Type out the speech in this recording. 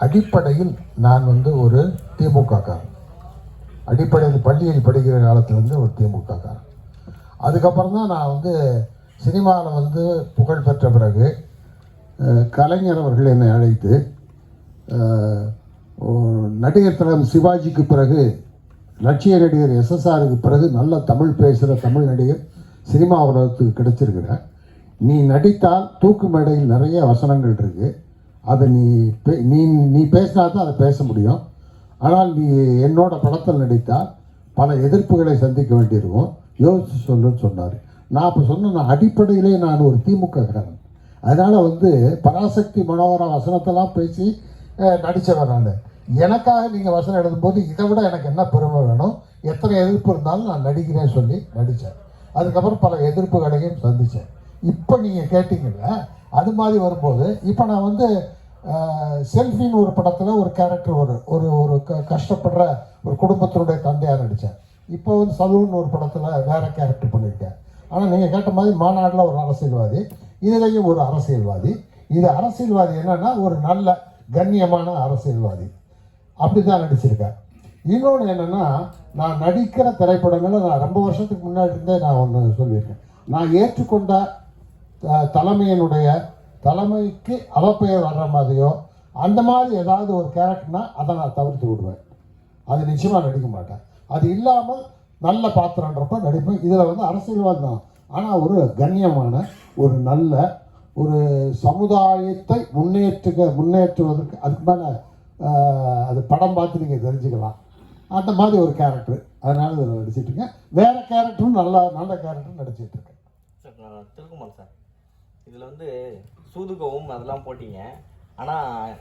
அடிப்படையில் நான் வந்து ஒரு திமுக காரன் அடிப்படையில் பள்ளியில் படிக்கிற காலத்துலேருந்து ஒரு திமுக காரன் அதுக்கப்புறம் தான் நான் வந்து சினிமாவில் வந்து புகழ் பெற்ற பிறகு அஹ், கலைஞர் அவர்கள் என்னை அழைத்து நடிகர் திலகம் சிவாஜிக்கு பிறகு லட்சிய நடிகர் எஸ்எஸ்ஆருக்கு பிறகு நல்ல தமிழ் பேசுகிற தமிழ் நடிகர் சினிமா உலகத்துக்கு கிடைச்சிருக்கிற நீ நடித்தால் தூக்கு மேடையில் நிறைய வசனங்கள் இருக்குது அதை நீ பே- நீ நீ பேசினா தான் அதை பேச முடியும். ஆனால் நீ என்னோட படத்தில் நடித்தால் பல எதிர்ப்புகளை சந்திக்க வேண்டியிருக்கும். யோசிச்சு சொல்லுன்னு சொன்னார். நான் அப்போ சொன்ன நான் அடிப்படையிலே நான் ஒரு திமுக காரன் அதனால் வந்து பராசக்தி மனோகர வசனத்தெல்லாம் பேசி நடித்தவன் நான். எனக்காக நீங்கள் வசனம் எழுதும்போது இதை விட எனக்கு என்ன பெருமை வேணும்? எத்தனை எதிர்ப்பு இருந்தாலும் நான் நடிக்கிறேன்னு சொல்லி நடித்தேன் அதுக்கப்புறம் பல எதிர்ப்புகளையும் சந்தித்தேன் இப்போ நீங்கள் கேட்டிங்கல்ல அது மாதிரி வரும்போது இப்போ நான் வந்து செல்ஃபின்னு ஒரு படத்தில் ஒரு கேரக்டர் ஒரு ஒரு ஒரு க கஷ்டப்படுற ஒரு குடும்பத்தினுடைய தந்தையாக நடித்தேன் இப்போ வந்து சலூன் ஒரு படத்தில் வேறு கேரக்டர் பண்ணியிருக்கேன் ஆனால் நீங்கள் கேட்ட மாதிரி மாநாட்டில் ஒரு அரசியல்வாதி இதுலேயும் ஒரு அரசியல்வாதி. இது அரசியல்வாதி என்னென்னா ஒரு நல்ல கண்ணியமான அரசியல்வாதி. அப்படி தான் நடிச்சிருக்கேன் இன்னொன்று என்னென்னா நான் நடிக்கிற திரைப்படங்களில் நான் ரொம்ப வருஷத்துக்கு முன்னாடி இருந்தே நான் ஒன்று சொல்லியிருக்கேன். நான் ஏற்றுக்கொண்ட தலைமையினுடைய தலைமைக்கு அவப்பெயர் வர்ற மாதிரியோ அந்த மாதிரி ஏதாவது ஒரு கேரக்டர்னா அதை நான் தவிர்த்து விடுவேன். அது நிச்சயமாக நடிக்க மாட்டேன். அது இல்லாமல் நல்ல பாத்திரன்றப்ப நடிப்பேன். இதில் வந்து அரசியல்வாதி தான். ஆனால் ஒரு கண்ணியமான ஒரு நல்ல ஒரு சமுதாயத்தை முன்னேற்றுக முன்னேற்றுவதற்கு அதுக்கு மேலே அது படம் பார்த்து நீங்கள் தெரிஞ்சுக்கலாம். அந்த மாதிரி ஒரு கேரக்டர். அதனால இதில் நடிச்சிட்ருக்கேன் வேறு கேரக்டரும் நல்ல நல்ல கேரக்டரும் நடிச்சிட்ருக்கேன் சார் திருக்குமார் சார். இதில் வந்து சூதுகவும் அதெல்லாம் போட்டீங்க. ஆனால்